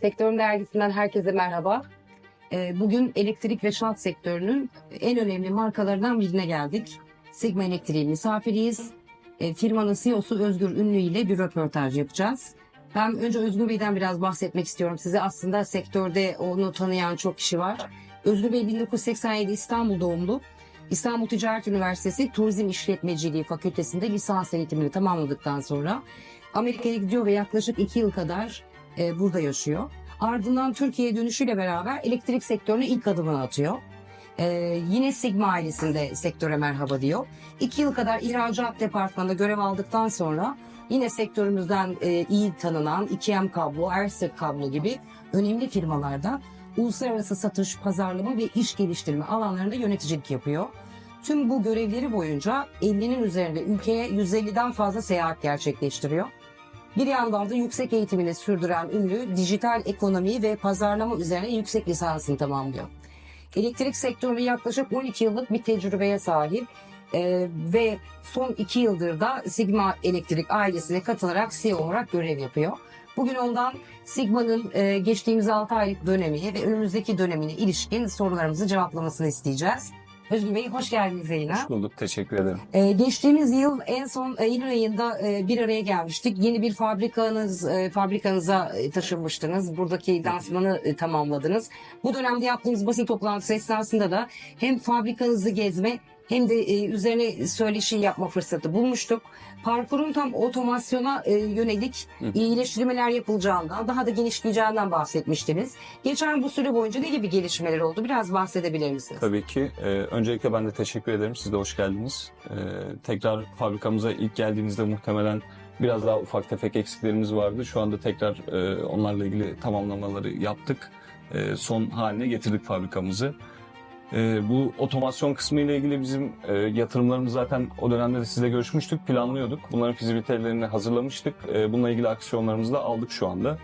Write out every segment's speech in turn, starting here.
Sektörün dergisinden herkese merhaba. Ee, Bugün elektrik ve şant sektörünün en önemli markalarından birine geldik. Sigma Elektriği misafiriyiz. Ee, Firmanın CEO'su Özgür Ünlü ile bir röportaj yapacağız. Ben önce Özgür Bey'den biraz bahsetmek istiyorum size. Aslında sektörde onu tanıyan çok kişi var. Özgür Bey 1987 İstanbul doğumlu. İstanbul Ticaret Üniversitesi Turizm İşletmeciliği Fakültesinde lisans eğitimini tamamladıktan sonra Amerika'ya gidiyor ve yaklaşık iki yıl kadar e, burada yaşıyor. Ardından Türkiye'ye dönüşüyle beraber elektrik sektörüne ilk adımını atıyor. E, yine Sigma ailesinde sektöre merhaba diyor. İki yıl kadar ihracat departmanında görev aldıktan sonra yine sektörümüzden e, iyi tanınan 2M Kablo, Ersek Kablo gibi önemli firmalarda uluslararası satış, pazarlama ve iş geliştirme alanlarında yöneticilik yapıyor. Tüm bu görevleri boyunca 50'nin üzerinde ülkeye 150'den fazla seyahat gerçekleştiriyor. Bir yandan da yüksek eğitimini sürdüren ünlü dijital ekonomi ve pazarlama üzerine yüksek lisansını tamamlıyor. Elektrik sektöründe yaklaşık 12 yıllık bir tecrübeye sahip Ee, ve son 2 yıldır da Sigma Elektrik ailesine katılarak CEO olarak görev yapıyor. Bugün ondan Sigma'nın e, geçtiğimiz 6 aylık dönemi ve önümüzdeki dönemine ilişkin sorularımızı cevaplamasını isteyeceğiz. Özgür Bey hoş geldiniz yayına. Hoş bulduk. Teşekkür ederim. Ee, geçtiğimiz yıl en son Eylül ayında e, bir araya gelmiştik. Yeni bir fabrikanız e, fabrikanıza e, taşınmıştınız. Buradaki lansmanı e, tamamladınız. Bu dönemde yaptığımız basın toplantısı esnasında da hem fabrikanızı gezme hem de e, üzerine söyleşi yapma fırsatı bulmuştuk. Parkurun tam otomasyona e, yönelik Hı. iyileştirmeler yapılacağından, daha da genişleyeceğinden bahsetmiştiniz. Geçen bu süre boyunca ne gibi gelişmeler oldu? Biraz bahsedebilir misiniz? Tabii ki. Ee, öncelikle ben de teşekkür ederim. Siz de hoş geldiniz. Ee, tekrar fabrikamıza ilk geldiğinizde muhtemelen biraz daha ufak tefek eksiklerimiz vardı. Şu anda tekrar e, onlarla ilgili tamamlamaları yaptık. E, son haline getirdik fabrikamızı. E, bu otomasyon kısmı ile ilgili bizim e, yatırımlarımız zaten o dönemde de sizle görüşmüştük, planlıyorduk. Bunların fizibilitelerini hazırlamıştık. E, bununla ilgili aksiyonlarımızı da aldık şu anda.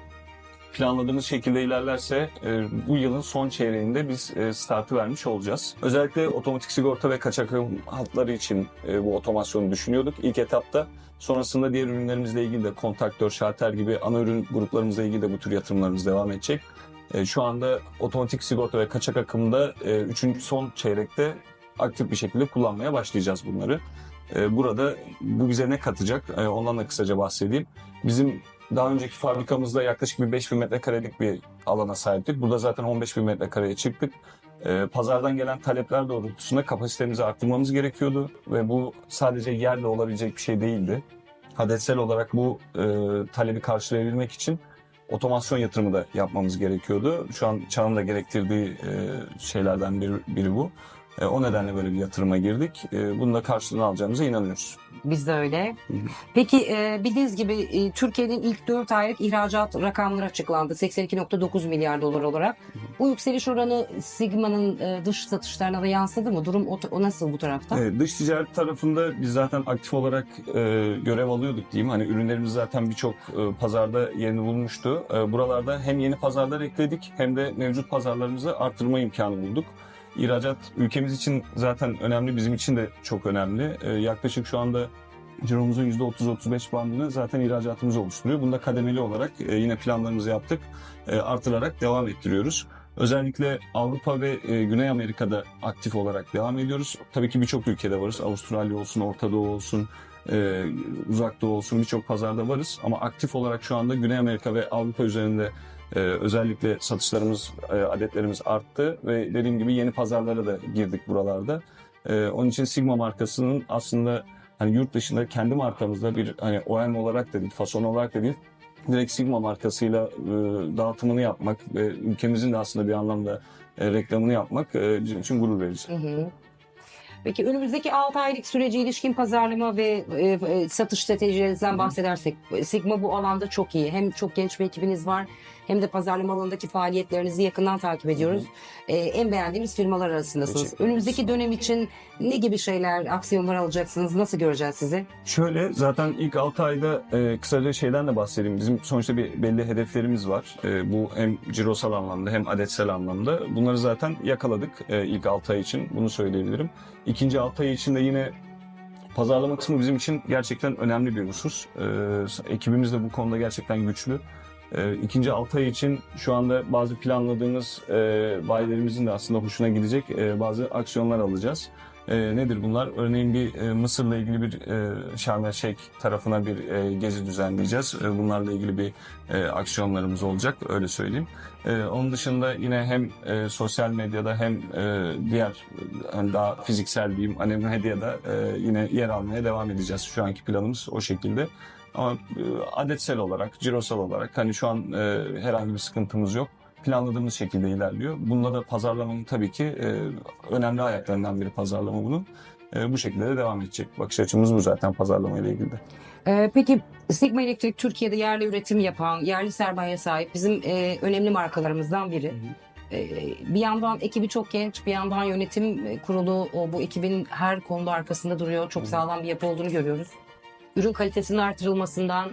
Planladığımız şekilde ilerlerse e, bu yılın son çeyreğinde biz e, startı vermiş olacağız. Özellikle otomatik sigorta ve kaçak hatları için e, bu otomasyonu düşünüyorduk ilk etapta. Sonrasında diğer ürünlerimizle ilgili de kontaktör, şalter gibi ana ürün gruplarımızla ilgili de bu tür yatırımlarımız devam edecek. E, şu anda otomatik sigorta ve kaçak akımda 3. son çeyrekte aktif bir şekilde kullanmaya başlayacağız bunları. E, burada bu bize ne katacak? E, ondan da kısaca bahsedeyim. Bizim daha önceki fabrikamızda yaklaşık bir 5000 metrekarelik bir alana sahiptik. Burada zaten 15 bin metrekareye çıktık. Ee, pazardan gelen talepler doğrultusunda kapasitemizi arttırmamız gerekiyordu ve bu sadece yerle olabilecek bir şey değildi. Hadetsel olarak bu e, talebi karşılayabilmek için otomasyon yatırımı da yapmamız gerekiyordu. Şu an çağın da gerektirdiği e, şeylerden biri, biri bu. E, o nedenle böyle bir yatırıma girdik. E, bunun da karşılığını alacağımıza inanıyoruz. Biz de öyle. Peki e, bildiğiniz gibi Türkiye'nin ilk 4 aylık ihracat rakamları açıklandı. 82.9 milyar dolar olarak. Bu yükseliş oranı Sigma'nın dış satışlarına da yansıdı mı? Durum o, o nasıl bu tarafta? Evet, dış ticaret tarafında biz zaten aktif olarak e, görev alıyorduk diyeyim. Hani ürünlerimiz zaten birçok e, pazarda yerini bulmuştu. E, buralarda hem yeni pazarlar ekledik hem de mevcut pazarlarımızı artırma imkanı bulduk. İhracat ülkemiz için zaten önemli, bizim için de çok önemli. E, yaklaşık şu anda ciromuzun %30-35 bandını zaten ihracatımız oluşturuyor. Bunda kademeli olarak e, yine planlarımızı yaptık. E, artırarak devam ettiriyoruz. Özellikle Avrupa ve e, Güney Amerika'da aktif olarak devam ediyoruz. Tabii ki birçok ülkede varız. Avustralya olsun, Orta Doğu olsun, e, Uzak Doğu olsun birçok pazarda varız. Ama aktif olarak şu anda Güney Amerika ve Avrupa üzerinde e, özellikle satışlarımız, e, adetlerimiz arttı. Ve dediğim gibi yeni pazarlara da girdik buralarda. E, onun için Sigma markasının aslında hani yurt dışında kendi markamızda bir hani OEM olarak da değil, fason olarak da değil, direkt Sigma markasıyla e, dağıtımını yapmak ve ülkemizin de aslında bir anlamda e, reklamını yapmak e, bizim için gurur verici. Hı hı. Peki önümüzdeki 6 aylık sürece ilişkin pazarlama ve e, satış stratejilerinizden bahsedersek Sigma bu alanda çok iyi. Hem çok genç bir ekibiniz var hem de pazarlama alanındaki faaliyetlerinizi yakından takip ediyoruz. E, en beğendiğimiz firmalar arasındasınız. Önümüzdeki dönem için ne gibi şeyler, aksiyonlar alacaksınız? Nasıl göreceğiz sizi? Şöyle zaten ilk 6 ayda e, kısaca şeyden de bahsedeyim. Bizim sonuçta bir belli hedeflerimiz var. E, bu hem cirosal anlamda hem adetsel anlamda. Bunları zaten yakaladık e, ilk 6 ay için. Bunu söyleyebilirim. İkinci 6 ay için de yine pazarlama kısmı bizim için gerçekten önemli bir husus. E, ekibimiz de bu konuda gerçekten güçlü. E, ikinci 6 ay için şu anda bazı planladığımız e, bayilerimizin de aslında hoşuna gidecek e, bazı aksiyonlar alacağız. E, nedir bunlar? Örneğin bir e, Mısır'la ilgili bir e, Şarm Şeyh tarafına bir e, gezi düzenleyeceğiz. E, bunlarla ilgili bir e, aksiyonlarımız olacak öyle söyleyeyim. E, onun dışında yine hem e, sosyal medyada hem e, diğer hani daha fiziksel diyeyim hani medyada e, yine yer almaya devam edeceğiz. Şu anki planımız o şekilde. Ama e, adetsel olarak, cirosal olarak hani şu an e, herhangi bir sıkıntımız yok. Planladığımız şekilde ilerliyor. Bunda da pazarlamanın tabii ki e, önemli ayaklarından biri pazarlama bunun. E, bu şekilde de devam edecek. Bakış açımız bu zaten pazarlama ile ilgili de. Ee, peki Sigma Elektrik Türkiye'de yerli üretim yapan, yerli sermaye sahip bizim e, önemli markalarımızdan biri. Ee, bir yandan ekibi çok genç, bir yandan yönetim e, kurulu o bu ekibin her konuda arkasında duruyor. Çok Hı. sağlam bir yapı olduğunu görüyoruz. Ürün kalitesinin artırılmasından,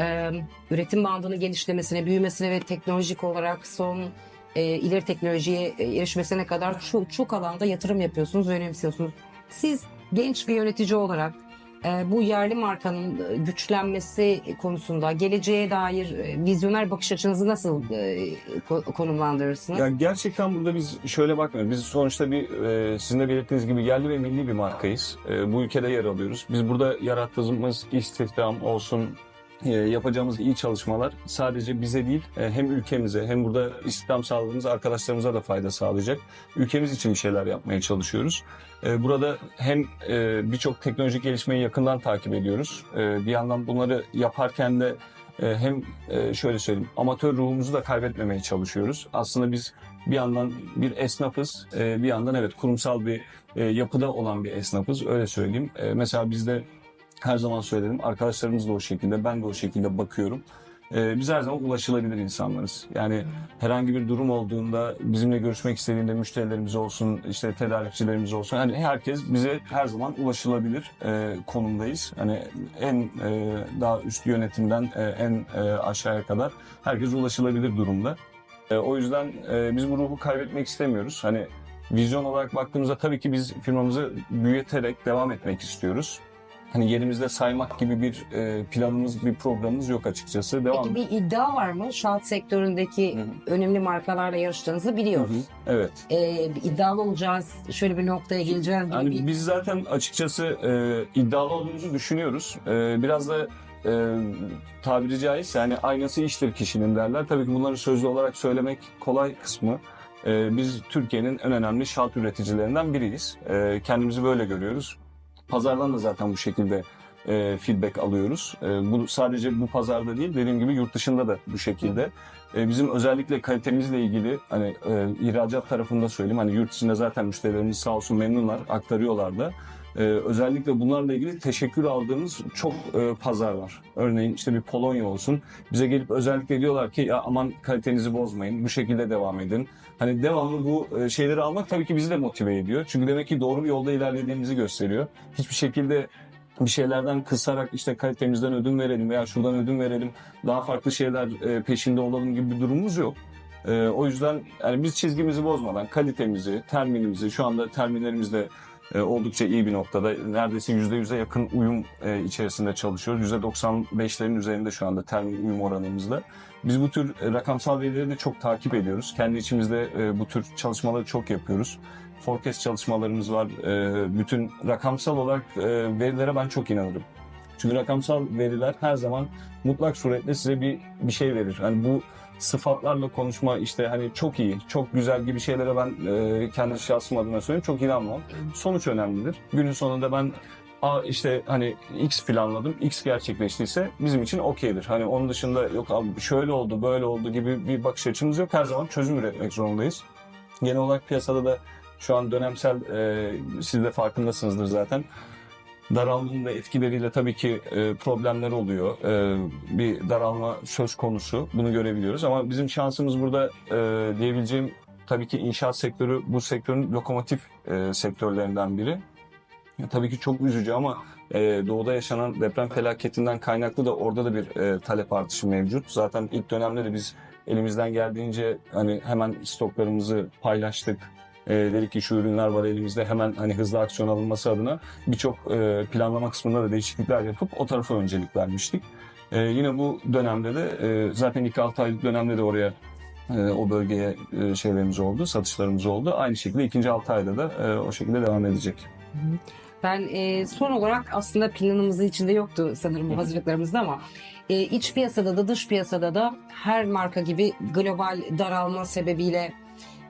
e, üretim bandının genişlemesine, büyümesine ve teknolojik olarak son e, ileri teknolojiye e, erişmesine kadar çok, çok alanda yatırım yapıyorsunuz, önemsiyorsunuz. Siz genç bir yönetici olarak bu yerli markanın e, güçlenmesi konusunda geleceğe dair e, vizyoner bakış açınızı nasıl e, ko- konumlandırırsınız? Ya gerçekten burada biz şöyle bakmıyoruz. Biz sonuçta bir sizin de belirttiğiniz gibi yerli ve milli bir markayız. Bu ülkede yer alıyoruz. Biz burada yarattığımız istihdam olsun, yapacağımız iyi çalışmalar sadece bize değil e, hem ülkemize hem burada istihdam sağladığımız arkadaşlarımıza da fayda sağlayacak. Ülkemiz için bir şeyler yapmaya çalışıyoruz. E, Burada hem e, birçok teknolojik gelişmeyi yakından takip ediyoruz. E, Bir yandan bunları yaparken de e, hem e, şöyle söyleyeyim amatör ruhumuzu da kaybetmemeye çalışıyoruz. Aslında biz bir yandan bir esnafız, e, bir yandan evet kurumsal bir e, yapıda olan bir esnafız öyle söyleyeyim. E, Mesela bizde her zaman söyledim arkadaşlarımız da o şekilde ben de o şekilde bakıyorum. E, Biz her zaman ulaşılabilir insanlarız. Yani herhangi bir durum olduğunda bizimle görüşmek istediğinde müşterilerimiz olsun, işte tedarikçilerimiz olsun. Hani herkes bize her zaman ulaşılabilir e, konumdayız. Hani en e, daha üst yönetimden e, en e, aşağıya kadar herkes ulaşılabilir durumda. E, o yüzden e, biz bu ruhu kaybetmek istemiyoruz. Hani vizyon olarak baktığımızda tabii ki biz firmamızı büyüterek devam etmek istiyoruz. Hani yerimizde saymak gibi bir e, planımız, bir programımız yok açıkçası. Devam Peki bir iddia var mı? Şahit sektöründeki Hı hı. önemli markalarla yarıştığınızı biliyoruz. hı, Evet. Ee, iddialı olacağız, şöyle bir noktaya geleceğiz gibi Yani bir- biz zaten açıkçası e, iddialı olduğumuzu düşünüyoruz. E, biraz da e, tabiri caizse yani aynası iştir kişinin derler. Tabii ki bunları sözlü olarak söylemek kolay kısmı. E, biz Türkiye'nin en önemli şalt üreticilerinden biriyiz. E, kendimizi böyle görüyoruz. Pazardan da zaten bu şekilde e, feedback alıyoruz. E, bu sadece bu pazarda değil, dediğim gibi yurt dışında da bu şekilde. E, bizim özellikle kalitemizle ilgili hani e, ihracat tarafında söyleyeyim hani yurt içinde zaten müşterilerimiz sağ olsun memnunlar, aktarıyorlar da. E, özellikle bunlarla ilgili teşekkür aldığımız çok e, pazar var. Örneğin işte bir Polonya olsun. Bize gelip özellikle diyorlar ki ya aman kalitenizi bozmayın, bu şekilde devam edin. Hani devamlı bu e, şeyleri almak tabii ki bizi de motive ediyor. Çünkü demek ki doğru bir yolda ilerlediğimizi gösteriyor. Hiçbir şekilde bir şeylerden kısarak işte kalitemizden ödün verelim veya şuradan ödün verelim, daha farklı şeyler e, peşinde olalım gibi bir durumumuz yok. E, o yüzden yani biz çizgimizi bozmadan kalitemizi, terminimizi, şu anda terminlerimiz de e, oldukça iyi bir noktada. Neredeyse %100'e yakın uyum e, içerisinde çalışıyoruz. %95'lerin üzerinde şu anda termin uyum oranımızda. Biz bu tür e, rakamsal verileri de çok takip ediyoruz. Kendi içimizde e, bu tür çalışmaları çok yapıyoruz. Forecast çalışmalarımız var. Bütün rakamsal olarak verilere ben çok inanırım. Çünkü rakamsal veriler her zaman mutlak suretle size bir bir şey verir. Hani bu sıfatlarla konuşma işte hani çok iyi, çok güzel gibi şeylere ben e, kendi şahsım adına söyleyeyim çok inanmam. Sonuç önemlidir. Günün sonunda ben A işte hani X planladım, X gerçekleştiyse bizim için okeydir. Hani onun dışında yok abi şöyle oldu, böyle oldu gibi bir bakış açımız yok. Her zaman çözüm üretmek zorundayız. Genel olarak piyasada da şu an dönemsel, e, siz de farkındasınızdır zaten. Daralmanın da etkileriyle tabii ki e, problemler oluyor. E, bir daralma söz konusu. Bunu görebiliyoruz. Ama bizim şansımız burada e, diyebileceğim tabii ki inşaat sektörü bu sektörün lokomotif e, sektörlerinden biri. Ya, tabii ki çok üzücü ama e, doğuda yaşanan deprem felaketinden kaynaklı da orada da bir e, talep artışı mevcut. Zaten ilk dönemde de biz elimizden geldiğince hani hemen stoklarımızı paylaştık. E, dedik ki şu ürünler var elimizde hemen hani hızlı aksiyon alınması adına birçok e, planlama kısmında da değişiklikler yapıp o tarafa öncelik vermiştik. E, yine bu dönemde de e, zaten 2-6 aylık dönemde de oraya e, o bölgeye e, şeylerimiz oldu, satışlarımız oldu. Aynı şekilde ikinci 6 ayda da e, o şekilde devam edecek. Ben e, son olarak aslında planımızın içinde yoktu sanırım bu hazırlıklarımızda ama e, iç piyasada da dış piyasada da her marka gibi global daralma sebebiyle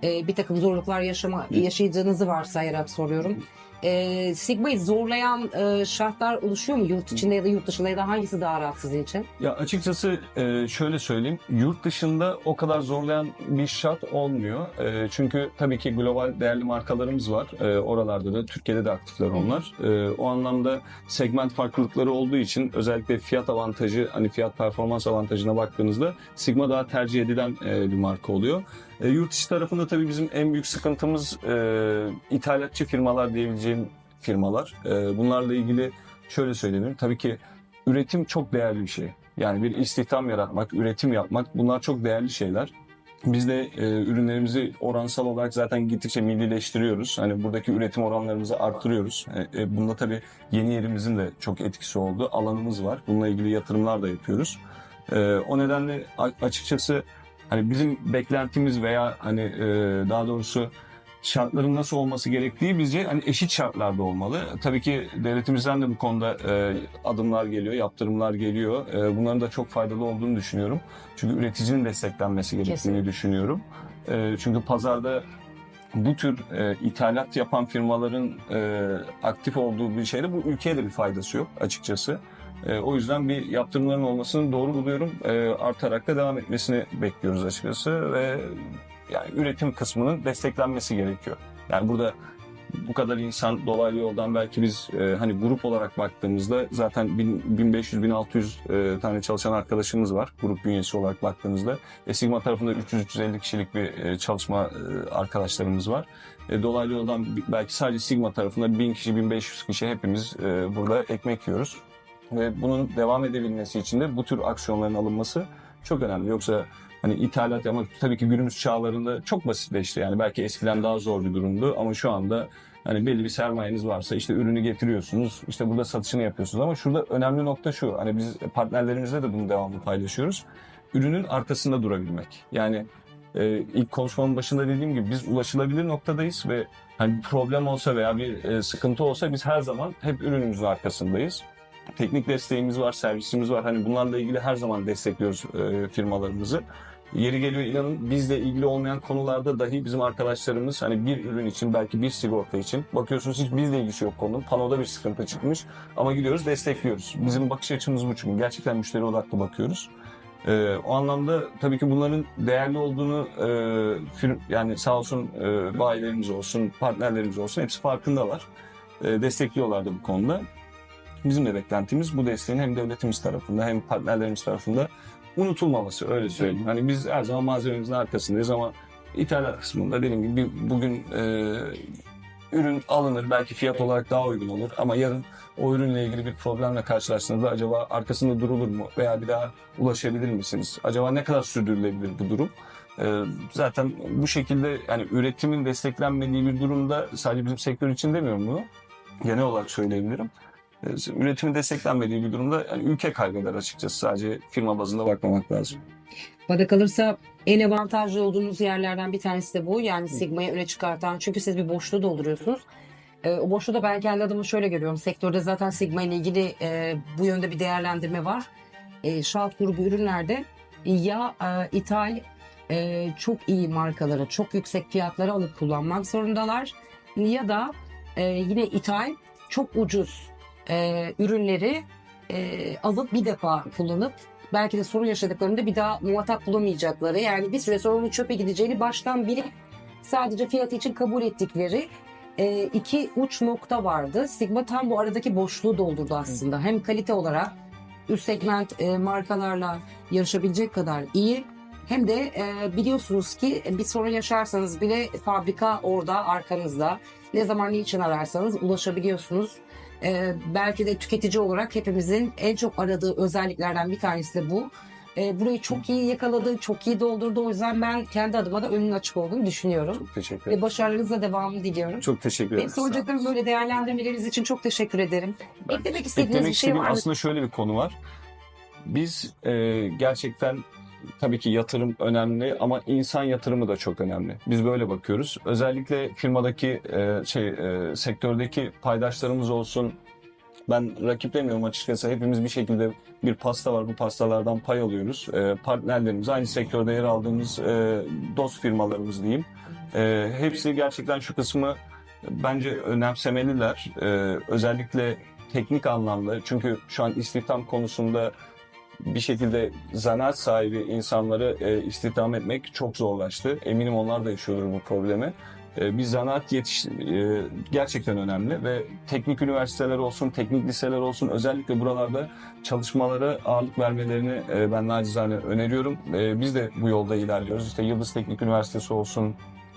e, bir takım zorluklar yaşama, yaşayacağınızı varsayarak soruyorum. E, Sigma'yı zorlayan e, şartlar oluşuyor mu yurt içinde ya da yurt dışında ya da hangisi daha rahat sizin için? Ya açıkçası e, şöyle söyleyeyim, yurt dışında o kadar zorlayan bir şart olmuyor. E, çünkü tabii ki global değerli markalarımız var. E, oralarda da, Türkiye'de de aktifler onlar. E, o anlamda segment farklılıkları olduğu için özellikle fiyat avantajı, hani fiyat performans avantajına baktığınızda Sigma daha tercih edilen e, bir marka oluyor. E, yurt içi tarafında tabii bizim en büyük sıkıntımız e, ithalatçı firmalar diyebileceğim firmalar. E, bunlarla ilgili şöyle söyleyebilirim. Tabii ki üretim çok değerli bir şey. Yani bir istihdam yaratmak, üretim yapmak bunlar çok değerli şeyler. Biz de e, ürünlerimizi oransal olarak zaten gittikçe millileştiriyoruz. Hani buradaki üretim oranlarımızı arttırıyoruz. E, e, bunda tabii yeni yerimizin de çok etkisi oldu. Alanımız var. Bununla ilgili yatırımlar da yapıyoruz. E, o nedenle açıkçası hani bizim beklentimiz veya hani e, daha doğrusu şartların nasıl olması gerektiği bizce hani eşit şartlarda olmalı. Tabii ki devletimizden de bu konuda e, adımlar geliyor, yaptırımlar geliyor. E, bunların da çok faydalı olduğunu düşünüyorum. Çünkü üreticinin desteklenmesi gerektiğini Kesinlikle. düşünüyorum. E, çünkü pazarda bu tür e, ithalat yapan firmaların e, aktif olduğu bir şeyde bu ülkeye de bir faydası yok açıkçası. E, o yüzden bir yaptırımların olmasını doğru buluyorum. E, artarak da devam etmesini bekliyoruz açıkçası ve yani üretim kısmının desteklenmesi gerekiyor. Yani burada bu kadar insan dolaylı yoldan belki biz e, hani grup olarak baktığımızda zaten 1500-1600 e, tane çalışan arkadaşımız var grup bünyesi olarak baktığımızda. E, Sigma tarafında 300-350 kişilik bir e, çalışma e, arkadaşlarımız var. E, dolaylı yoldan belki sadece Sigma tarafında 1000 kişi 1500 kişi hepimiz e, burada ekmek yiyoruz. Ve bunun devam edebilmesi için de bu tür aksiyonların alınması çok önemli. Yoksa hani ithalat ama tabii ki günümüz çağlarında çok basitleşti. Yani belki eskiden daha zor bir durumdu ama şu anda hani belli bir sermayeniz varsa işte ürünü getiriyorsunuz, işte burada satışını yapıyorsunuz ama şurada önemli nokta şu. Hani biz partnerlerimizle de bunu devamlı paylaşıyoruz. Ürünün arkasında durabilmek. Yani e, ilk konuşmanın başında dediğim gibi biz ulaşılabilir noktadayız ve hani bir problem olsa veya bir e, sıkıntı olsa biz her zaman hep ürünümüzün arkasındayız. Teknik desteğimiz var, servisimiz var. Hani bunlarla ilgili her zaman destekliyoruz e, firmalarımızı. Yeri geliyor inanın bizle ilgili olmayan konularda dahi bizim arkadaşlarımız hani bir ürün için belki bir sigorta için bakıyorsunuz hiç bizle ilgisi yok konunun. Panoda bir sıkıntı çıkmış ama gidiyoruz destekliyoruz. Bizim bakış açımız bu çünkü gerçekten müşteri odaklı bakıyoruz. Ee, o anlamda tabii ki bunların değerli olduğunu e, firm, yani sağ olsun e, bayilerimiz olsun, partnerlerimiz olsun hepsi farkındalar. E, destekliyorlar da bu konuda. Bizim de beklentimiz bu desteğin hem devletimiz tarafında hem partnerlerimiz tarafında unutulmaması öyle söyleyeyim. Hani biz her zaman malzememizin arkasındayız ama ithalat kısmında dediğim gibi bugün e, ürün alınır belki fiyat olarak daha uygun olur ama yarın o ürünle ilgili bir problemle karşılaştığınızda acaba arkasında durulur mu veya bir daha ulaşabilir misiniz? Acaba ne kadar sürdürülebilir bu durum? E, zaten bu şekilde yani üretimin desteklenmediği bir durumda sadece bizim sektör için demiyorum bunu. Genel olarak söyleyebilirim. E, Üretimin desteklenmediği bir durumda yani ülke kaybeder açıkçası. Sadece firma bazında bakmamak lazım. Bana kalırsa en avantajlı olduğunuz yerlerden bir tanesi de bu. Yani Sigma'yı öne çıkartan. Çünkü siz bir boşluğu dolduruyorsunuz. Ee, o boşluğu da ben kendi adıma şöyle görüyorum. Sektörde zaten Sigma ile ilgili e, bu yönde bir değerlendirme var. E, Şalt grubu ürünlerde ya e, ithal e, çok iyi markaları, çok yüksek fiyatlara alıp kullanmak zorundalar. Ya da e, yine ithal çok ucuz e, ürünleri e, alıp bir defa kullanıp belki de sorun yaşadıklarında bir daha muhatap bulamayacakları yani bir süre sonra onun çöpe gideceğini baştan bilip sadece fiyatı için kabul ettikleri e, iki uç nokta vardı. Sigma tam bu aradaki boşluğu doldurdu aslında. Hem kalite olarak üst segment e, markalarla yarışabilecek kadar iyi hem de e, biliyorsunuz ki bir sorun yaşarsanız bile fabrika orada arkanızda. Ne zaman ne için ararsanız ulaşabiliyorsunuz. E, belki de tüketici olarak hepimizin en çok aradığı özelliklerden bir tanesi de bu. e, burayı çok iyi yakaladı, çok iyi doldurdu. O yüzden ben kendi adıma da önünün açık olduğunu düşünüyorum. Çok teşekkür Ve ederim. başarınızla devamını diliyorum. Çok teşekkür ederim. Olun. soracaklarım böyle değerlendirmeleriniz için çok teşekkür ederim. Ben Eklemek istediğiniz Eklemek bir şey var mı? aslında şöyle bir konu var. Biz e, gerçekten tabii ki yatırım önemli ama insan yatırımı da çok önemli. Biz böyle bakıyoruz. Özellikle firmadaki e, şey e, sektördeki paydaşlarımız olsun. Ben rakip demiyorum açıkçası. Hepimiz bir şekilde bir pasta var. Bu pastalardan pay alıyoruz. E, partnerlerimiz, aynı sektörde yer aldığımız e, dost firmalarımız diyeyim. E, hepsi gerçekten şu kısmı bence önemsemeliler. E, özellikle teknik anlamda. Çünkü şu an istihdam konusunda bir şekilde zanaat sahibi insanları e, istihdam etmek çok zorlaştı. Eminim onlar da yaşıyordur bu problemi. E, bir zanaat yetiş e, gerçekten önemli ve teknik üniversiteler olsun, teknik liseler olsun özellikle buralarda çalışmalara ağırlık vermelerini e, ben nacizane öneriyorum. E, biz de bu yolda ilerliyoruz. İşte Yıldız Teknik Üniversitesi olsun,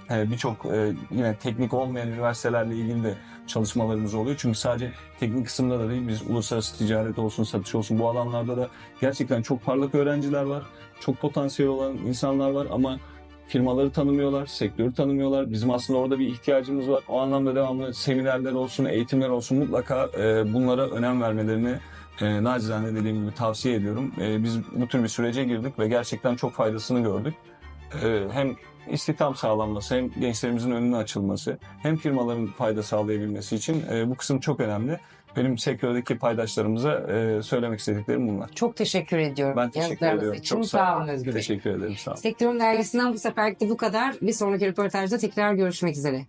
birçok e, yine teknik olmayan üniversitelerle ilgili de çalışmalarımız oluyor. Çünkü sadece teknik kısımda da değil, biz uluslararası ticaret olsun, satış olsun bu alanlarda da gerçekten çok parlak öğrenciler var. Çok potansiyel olan insanlar var ama firmaları tanımıyorlar, sektörü tanımıyorlar. Bizim aslında orada bir ihtiyacımız var. O anlamda devamlı seminerler olsun, eğitimler olsun mutlaka e, bunlara önem vermelerini e, nacizane dediğim gibi tavsiye ediyorum. E, biz bu tür bir sürece girdik ve gerçekten çok faydasını gördük. E, hem istihdam sağlanması hem gençlerimizin önünün açılması hem firmaların fayda sağlayabilmesi için e, bu kısım çok önemli. Benim sektördeki paydaşlarımıza e, söylemek istediklerim bunlar. Çok teşekkür ediyorum. Ben teşekkür ediyorum. için. Çok sağ olun Özgür. Teşekkür ederim. Sağ olun. Sektörün dergisinden bu seferlik de bu kadar. Bir sonraki röportajda tekrar görüşmek üzere.